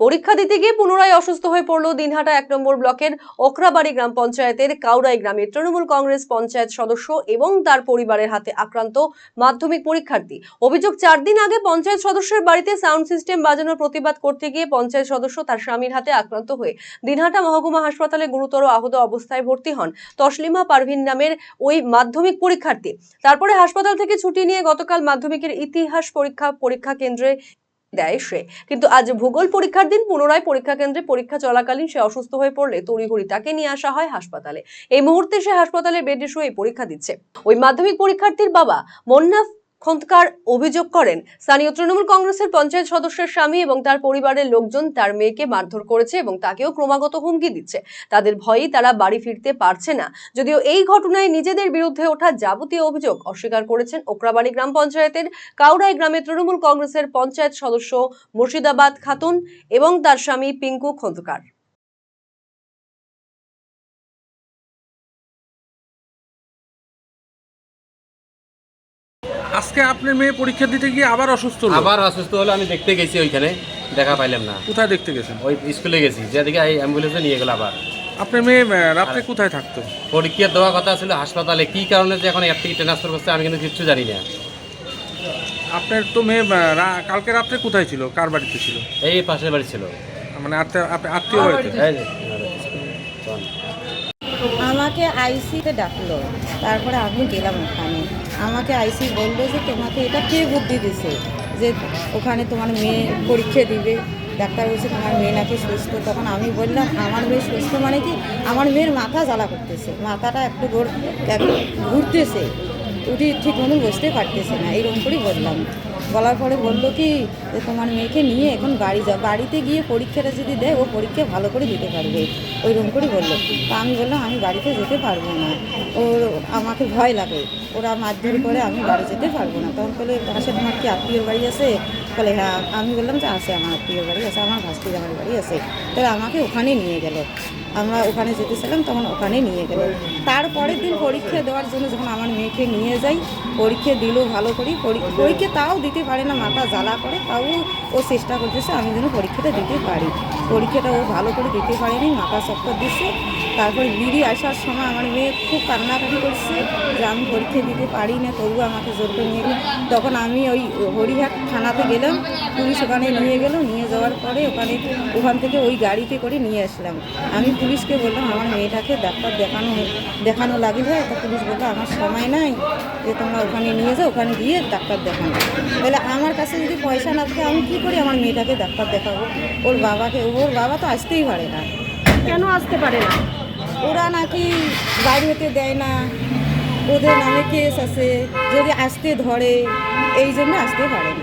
পরীক্ষা দিতে গিয়ে পুনরায় অসুস্থ হয়ে পড়ল দিনহাটা এক নম্বর ব্লকের ওখরাবাড়ি গ্রাম পঞ্চায়েতের কাউরাই গ্রামে তৃণমূল কংগ্রেস পঞ্চায়েত সদস্য এবং তার পরিবারের হাতে আক্রান্ত মাধ্যমিক পরীক্ষার্থী। অভিযোগ চার দিন আগে পঞ্চায়েত সদস্যের বাড়িতে সাউন্ড সিস্টেম বাজানোর প্রতিবাদ করতে গিয়ে পঞ্চায়েত সদস্য তার স্বামীর হাতে আক্রান্ত হয়ে দিনহাটা মহকুমা হাসপাতালে গুরুতর আহত অবস্থায় ভর্তি হন তসলিমা পারভিন নামের ওই মাধ্যমিক পরীক্ষার্থী। তারপরে হাসপাতাল থেকে ছুটি নিয়ে গতকাল মাধ্যমিকের ইতিহাস পরীক্ষা পরীক্ষা কেন্দ্রে দেয় সে। কিন্তু আজ ভূগোল পরীক্ষার দিন পুনরায় পরীক্ষা কেন্দ্রে পরীক্ষা চলাকালীন সে অসুস্থ হয়ে পড়লে তড়িঘড়ি তাকে নিয়ে আসা হয় হাসপাতালে। এই মুহূর্তে সে হাসপাতালে বেডে শুয়ে পরীক্ষা দিচ্ছে। ওই মাধ্যমিক পরীক্ষার্থীর বাবা মন্নাফ খন্দকার অভিযোগ করেন, স্থানীয় তৃণমূল কংগ্রেসের পঞ্চায়েত সদস্যের স্বামী এবং তার পরিবারের লোকজন তার মেয়েকে মারধর করেছে এবং তাকেও ক্রমাগত হুমকি দিচ্ছে। তাদের ভয়েই তারা বাড়ি ফিরতে পারছে না। যদিও এই ঘটনায় নিজেদের বিরুদ্ধে ওঠা যাবতীয় অভিযোগ অস্বীকার করেছেন ওকরাবাড়ি গ্রাম পঞ্চায়েতের কাউরাই গ্রামে তৃণমূল কংগ্রেসের পঞ্চায়েত সদস্য মুর্শিদাবাদ খাতুন এবং তার স্বামী পিঙ্কু খন্দকার। আজকে আপনার মেয়ে পরীক্ষা দিতে গিয়ে আবার অসুস্থ হলো? আবার অসুস্থ হলো আমি দেখতে গেছি ওইখানে দেখা পাইলাম না। কোথায় দেখতে গেছেন? ওই স্কুলে গেছি যেদিকে এই অ্যাম্বুলেন্সে নিয়ে গেল আবার। আপনার মেয়ে রাত্রে কোথায় থাকতো? পরীক্ষা দেওয়া কথা ছিল হাসপাতালে কি কারণে যে এখন থেকে ট্রান্সফার করছে আমি কিন্তু কিচ্ছু জানি না। আপনার তো মেয়ে কালকে রাত্রে কোথায় ছিল? কার বাড়িতে ছিল? এই পাশের বাড়ি ছিল। মানে আত্মীয় বাড়িতে। আমাকে আইসিতে ডাকলো। তারপরে আমি গেলাম ওখানে। আমাকে আইসি বলল যে, তোমাকে এটা কে বুদ্ধি দিছে? যে ওখানে তোমার মেয়ে পরীক্ষা দিবে। ডাক্তার বলছে, তোমার মেয়ে নাকি সুস্থ? তখন আমি বললাম, আমার মেয়ে সুস্থ মানে কি? আমার মেয়ের মাথা জ্বালা করতেছে। মাথাটা একটু ঘুরতেছে। উঠি ঠিক মতো বসতে পারতেছে না। এইরকম করেই বললাম। বলার পরে বলল কি, যে তোমার মেয়েকে নিয়ে এখন বাড়ি যাও বাড়িতে গিয়ে পরীক্ষাটা যদি দেয়, ও পরীক্ষা ভালো করে দিতে পারবে। ওই রকম করে বলল। তা আমি বললাম, আমি বাড়িতে যেতে পারব না। ওর, আমাকে ভয় লাগে। ওরা মারধর করে আমি বাড়ি যেতে পারব না। তখন বলে পাশে তোমার কি আত্মীয় বাড়ি আছে? বলে হ্যাঁ আমি বললাম যে আছে আমার আত্মীয় বাড়ি, আছে আমার ভাস্তি আমার বাড়ি, আছে। তাহলে আমাকে ওখানে নিয়ে গেল। আমরা ওখানে যেতেছিলাম তখন ওখানে নিয়ে গেল। তারপরের দিন পরীক্ষা দেওয়ার জন্য যখন আমার মেয়েকে নিয়ে যাই, পরীক্ষা দিল ভালো করি পরী- পরীক্ষা তাও দিতে পারে না, মাথা জ্বালা করে, তাও ও চেষ্টা করতেছে আমি যেন পরীক্ষাটা দিতে পারি। পরীক্ষাটা ও ভালো করে দিতে পারেনি, মাথা চক্কর দিচ্ছে। তারপরে দিদি আসার সময় আমার মেয়ে খুব কান্নাকাটি করছে যে আমি পরীক্ষা দিতে পারি না, তবুও আমাকে জোর করে নিয়ে তখন আমি ওই হরিহাট থানাতে গেলাম, পুলিশ ওখানে নিয়ে গেল, নিয়ে যাওয়ার পরে ওখানে ওখান থেকে ওই গাড়িতে করে নিয়ে আসলাম। আমি পুলিশকে বললাম, আমার মেয়েটাকে ডাক্তার দেখানো দেখানো লাগলে তো পুলিশ বলল, আমার সময় নাই, যে তোমরা ওখানে নিয়ে যাও, ওখানে গিয়ে ডাক্তার দেখানো। তাহলে আমার কাছে যদি পয়সা না থাকে আমি কী করে আমার মেয়েটাকে ডাক্তার দেখাবো? ওর বাবাকে, ওর বাবা তো আসতেই পারে না। কেন আসতে পারে না? ওরা নাকি বাইরে হতে দেয় না। ওদের নামে কেস আছে। যদি আসতে ধরে, এই জন্য আসতে পারে না।